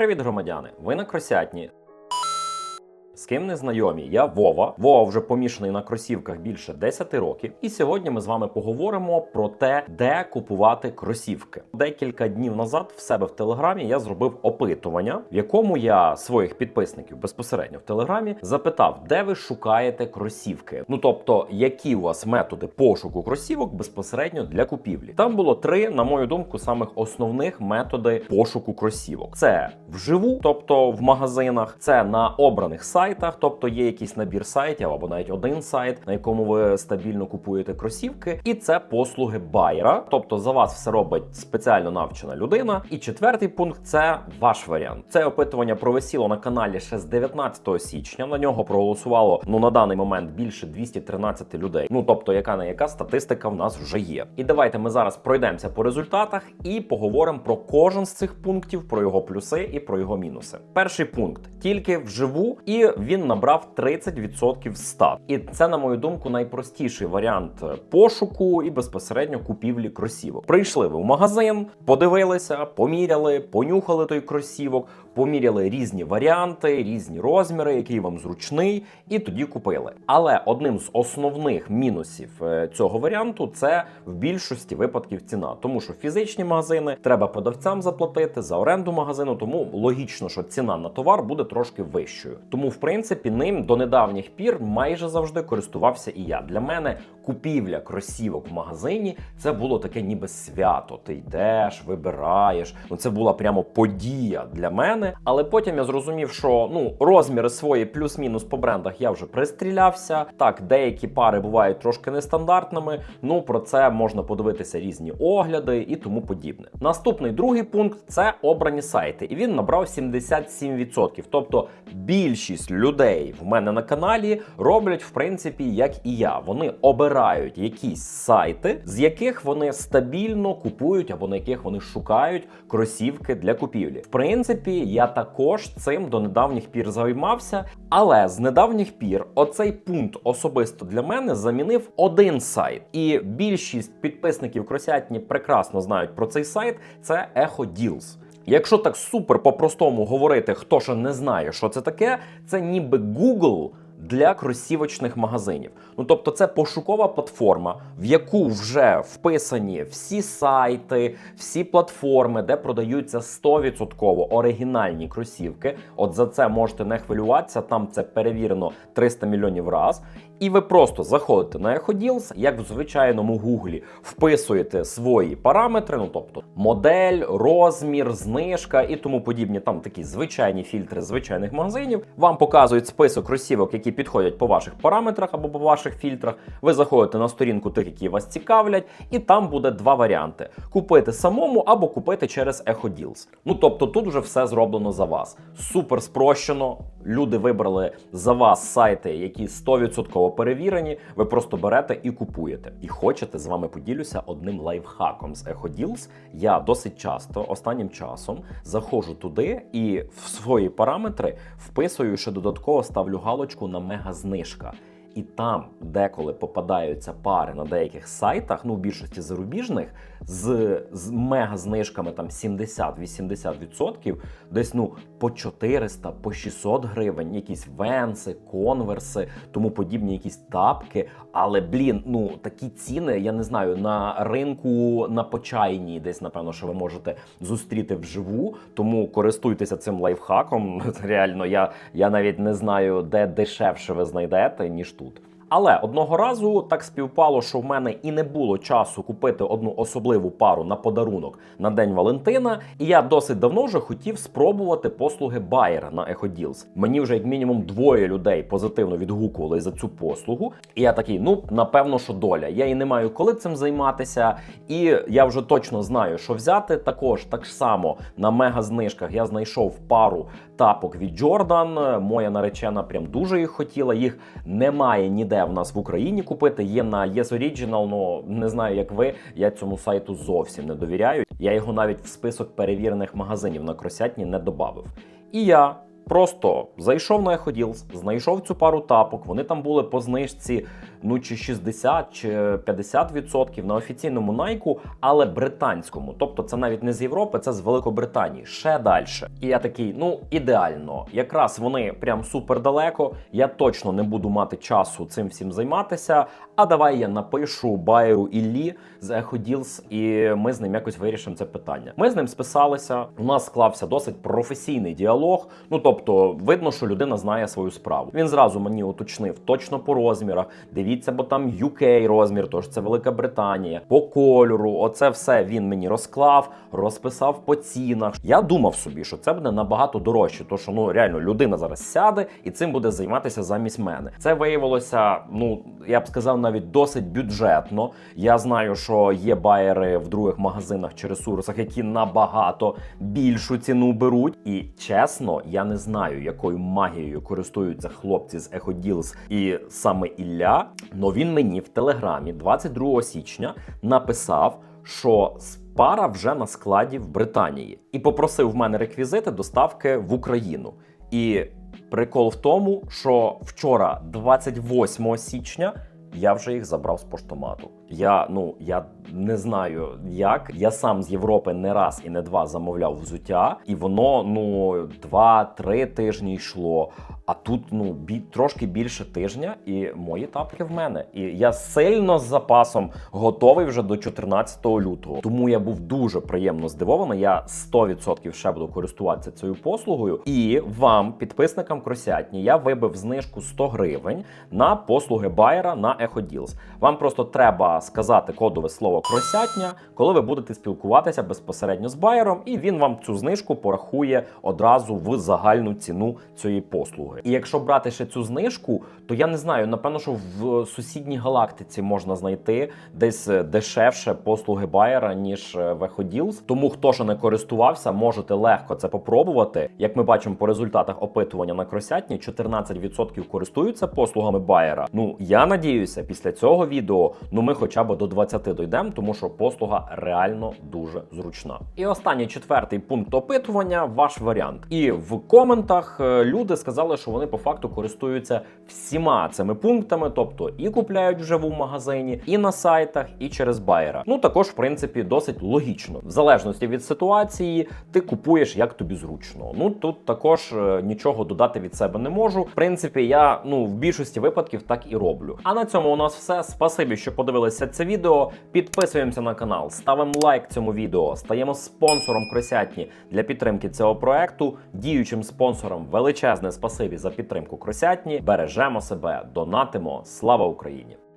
Привіт, громадяни! Ви на Кросятні. З ким не знайомі, я Вова. Вова вже помішаний на кросівках більше 10 років. І сьогодні ми з вами поговоримо про те, де купувати кросівки. Декілька днів назад в себе в телеграмі я зробив опитування, в якому я своїх підписників безпосередньо в телеграмі запитав, де ви шукаєте кросівки. Ну тобто, які у вас методи пошуку кросівок безпосередньо для купівлі. Там було три, на мою думку, самих основних методи пошуку кросівок: це вживу, тобто в магазинах, це на обраних сайтах, тобто є якийсь набір сайтів або навіть один сайт, на якому ви стабільно купуєте кросівки, і це послуги байера, тобто за вас все робить спеціально навчена людина. І четвертий пункт це ваш варіант. Це опитування провисіло на каналі ще з 19 січня. На нього проголосувало ну на даний момент більше 213 людей. Ну тобто, яка не яка статистика в нас вже є. І давайте ми зараз пройдемося по результатах і поговоримо про кожен з цих пунктів, про його плюси і про його мінуси. Перший пункт тільки вживу, і він набрав 30% стат. І це, на мою думку, найпростіший варіант пошуку і безпосередньо купівлі кросівок. Прийшли ви в магазин, подивилися, поміряли, понюхали той кросівок, поміряли різні варіанти, різні розміри, який вам зручний, і тоді купили. Але одним з основних мінусів е, цього варіанту це в більшості випадків ціна, тому що фізичні магазини треба продавцям заплатити за оренду магазину, тому логічно, що ціна на товар буде трошки вищою. Тому, в принципі, ним до недавніх пір майже завжди користувався і я. Для мене купівля кросівок в магазині це було таке, ніби свято. Ти йдеш, вибираєш. Ну це була прямо подія для мене. Але потім я зрозумів, що ну розміри свої плюс-мінус по брендах я вже пристрілявся. Так, деякі пари бувають трошки нестандартними. Ну про це можна подивитися різні огляди і тому подібне. Наступний другий пункт це обрані сайти, і він набрав 77%. Тобто більшість людей в мене на каналі роблять в принципі як і я. Вони обирають якісь сайти, з яких вони стабільно купують або на яких вони шукають кросівки для купівлі. В принципі, я також цим до недавніх пір займався, але з недавніх пір оцей пункт особисто для мене замінив один сайт. І більшість підписників кросятні прекрасно знають про цей сайт. Це Echo Deals. Якщо так супер по-простому говорити, хто ще не знає, що це таке, це ніби Google для кросівочних магазинів. Ну тобто, це пошукова платформа, в яку вже вписані всі сайти, всі платформи, де продаються 100% оригінальні кросівки. От за це можете не хвилюватися, там це перевірено 300 мільйонів раз. І ви просто заходите на EchoDeals, як в звичайному гуглі, вписуєте свої параметри, ну тобто модель, розмір, знижка і тому подібні. Там такі звичайні фільтри звичайних магазинів. Вам показують список кросівок, які підходять по ваших параметрах або по ваших фільтрах. Ви заходите на сторінку тих, які вас цікавлять, і там буде два варіанти: купити самому або купити через EchoDeals. Ну тобто тут вже все зроблено за вас. Супер спрощено. Люди вибрали за вас сайти, які 100% перевірені. Ви просто берете і купуєте. І хочете з вами поділюся одним лайфхаком з EchoDeals. Я досить часто останнім часом заходжу туди і в свої параметри вписую, що додатково ставлю галочку на мегазнижка. І там деколи попадаються пари на деяких сайтах, ну в більшості зарубіжних, з, з мега знижками там 70-80%, десь ну по 400, по 600 гривень, якісь венси, конверси, тому подібні якісь тапки. Але блін, ну такі ціни, я не знаю, на ринку на почайній, десь напевно, що ви можете зустріти вживу. Тому користуйтеся цим лайфхаком. Реально, я, я навіть не знаю, де дешевше ви знайдете, ніж тут. Але одного разу так співпало, що в мене і не було часу купити одну особливу пару на подарунок на День Валентина. І я досить давно вже хотів спробувати послуги Байера на EchoDeals. Мені вже як мінімум двоє людей позитивно відгукували за цю послугу. І я такий, ну напевно, що доля. Я і не маю коли цим займатися, і я вже точно знаю, що взяти. Також так само на мега знижках я знайшов пару тапок від Jordan. Моя наречена прям дуже їх хотіла. Їх немає ніде в нас в Україні купити. Є на Yes Original, ну не знаю, як ви. Я цьому сайту зовсім не довіряю. Я його навіть в список перевірених магазинів на кросятні не додав. І я. Просто зайшов на EchoDeals, знайшов цю пару тапок. Вони там були по знижці ну чи 60 чи 50% на офіційному найку, але британському. Тобто це навіть не з Європи, це з Великобританії. Ще далі. І я такий, ну ідеально. Якраз вони прям супер далеко. Я точно не буду мати часу цим всім займатися. А давай я напишу Байеру Іллі з Deals, і ми з ним якось вирішимо це питання. Ми з ним списалися. У нас склався досить професійний діалог. Ну тобто, видно, що людина знає свою справу. Він зразу мені уточнив точно по розмірах. Дивіться, бо там UK розмір, тож це Велика Британія. По кольору, оце все він мені розклав, розписав по цінах. Я думав собі, що це буде набагато дорожче, тому що ну реально людина зараз сяде і цим буде займатися замість мене. Це виявилося, ну я б сказав, навіть досить бюджетно. Я знаю, що є байери в других магазинах чи ресурсах, які набагато більшу ціну беруть. І чесно, я не знаю, якою магією користуються хлопці з Deals і саме Ілля. Но він мені в телеграмі 22 січня написав, що пара вже на складі в Британії, і попросив в мене реквізити доставки в Україну. І прикол в тому, що вчора, 28 січня, я вже їх забрав з поштомату. Я ну я не знаю як. Я сам з Європи не раз і не два замовляв взуття, і воно ну два-три тижні йшло. А тут ну бі трошки більше тижня, і мої тапки в мене. І я сильно з запасом готовий вже до 14 лютого. Тому я був дуже приємно здивований. Я 100% ще буду користуватися цією послугою. І вам, підписникам Кросятні, я вибив знижку 100 гривень на послуги Байера на Echo Deals. Вам просто треба сказати кодове слово кросятня, коли ви будете спілкуватися безпосередньо з байером, і він вам цю знижку порахує одразу в загальну ціну цієї послуги. І якщо брати ще цю знижку, то я не знаю, напевно, що в сусідній галактиці можна знайти десь дешевше послуги байера, ніж в Echo Deals. Тому хто ще не користувався, можете легко це попробувати. Як ми бачимо по результатах опитування на кросятні, 14% користуються послугами байера. Ну я надіюся, після цього відео ну ми хоча б до 20 дійдемо, тому що послуга реально дуже зручна. І останній четвертий пункт опитування ваш варіант. І в коментах е, люди сказали, що вони по факту користуються всіма цими пунктами, тобто і купляють вживу в магазині, і на сайтах, і через байера. Ну також, в принципі, досить логічно. В залежності від ситуації, ти купуєш як тобі зручно. Ну тут також е, нічого додати від себе не можу. В принципі, я ну в більшості випадків так і роблю. А на цьому у нас все. Спасибі, що подивилися це відео. Підписуємося на канал, ставимо лайк цьому відео, стаємо спонсором Кросятні для підтримки цього проекту. Діючим спонсором величезне спасибі за підтримку Кросятні. Бережемо себе, донатимо. Слава Україні!